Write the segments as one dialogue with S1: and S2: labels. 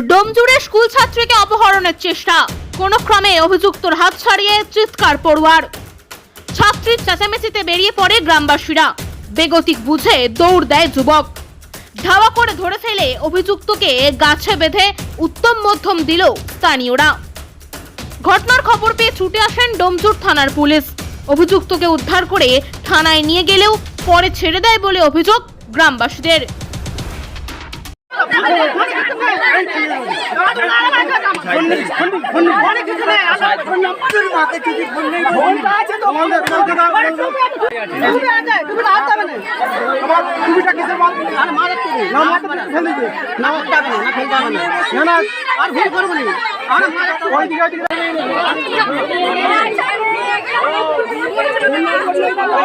S1: ডোমজুড়ে school ছাত্রীকে অপহরণের চেষ্টা। কোনো ক্রমে অভিযুক্তর হাত ছাড়িয়ে চিৎকার পড়ুয়ার। ছাত্রীর চেঁচামেচিতে বেরিয়ে পড়ে গ্রামবাসীরা। বেগতিক বুঝে দৌড় দেয় যুবক। ধাওয়া করে ধরে ফেলে অভিযুক্তকে গাছে বেঁধে উত্তম মধ্যম দিল স্থানীয়রা। ঘটনার খবর পেয়ে ছুটে আসেন ডোমজুর থানার পুলিশ। অভিযুক্তকে উদ্ধার করে থানায় নিয়ে গেলেও পরে ছেড়ে দেয় বলে অভিযোগ গ্রামবাসীদের। আর ভুল করব না আর ওইদিকে ওইদিকে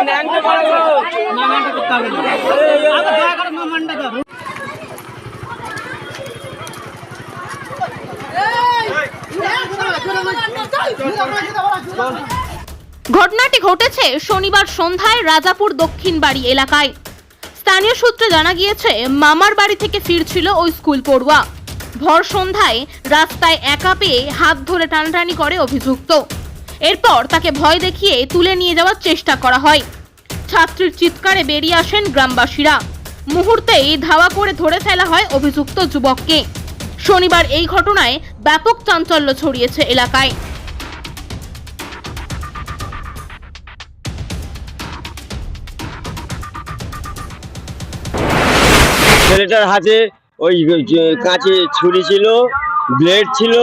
S1: न्याङ्ग गर्नु मण्डप ঘটনাটি ঘটেছে শনিবার সন্ধ্যায় রাজাপুর দক্ষিণ বাড়ি এলাকায়। স্থানীয় সূত্রে জানা গিয়েছে, মামার বাড়ি থেকে ফিরছিল ওই স্কুল পড়ুয়া। ভর সন্ধ্যায় রাস্তায় একা পেয়ে হাত ধরে টানাটানি করে অভিযুক্ত। এরপর তাকে ভয় দেখিয়ে তুলে নিয়ে যাওয়ার চেষ্টা করা হয়। ছাত্রীর চিৎকারে বেরিয়ে আসেন গ্রামবাসীরা। মুহূর্তেই ধাওয়া করে ধরে ফেলা হয় অভিযুক্ত যুবককে। শনিবার এই ঘটনায় ব্যাপক চাঞ্চল্য ছড়িয়েছে এলাকায়।
S2: ছেলেটার হাতে ওই কাঁচি ছুরি ছিল ব্লেড ছিল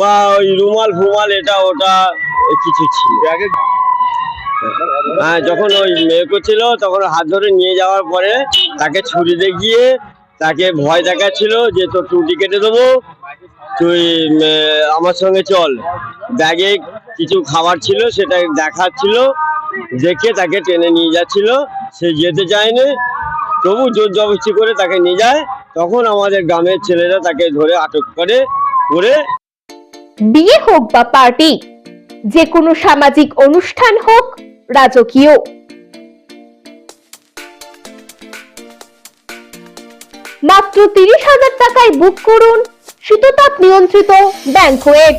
S2: বা ওই রুমাল ফুমাল এটা ওটা কিছু ছিল। হ্যাঁ যখন ওই মেয়ে করছিল, তখন হাত ধরে নিয়ে যাওয়ার পরে তাকে ছুরি দেখিয়ে তাকে ভয় দেখাচ্ছিল যে তোর টুটি কেটে দেবো, তুই আমার সঙ্গে চল। ব্যাগে কিছু খাবার ছিল, সেটা দেখাচ্ছিল, দেখে তাকে টেনে নিয়ে যাচ্ছিল, সে যেতে চায়নি। তবু জোর জবরদস্তি করে তাকে নিয়ে যায়, তখন আমাদের গ্রামের ছেলেরা তাকে ধরে আটক করে করে
S3: বিয়ে হোক বা পার্টি, যে কোনো সামাজিক অনুষ্ঠান হোক, রাজকীয়। মাত্র তিরিশ হাজার টাকায় বুক করুন শীততাপ নিয়ন্ত্রিত ব্যাংকোয়েট।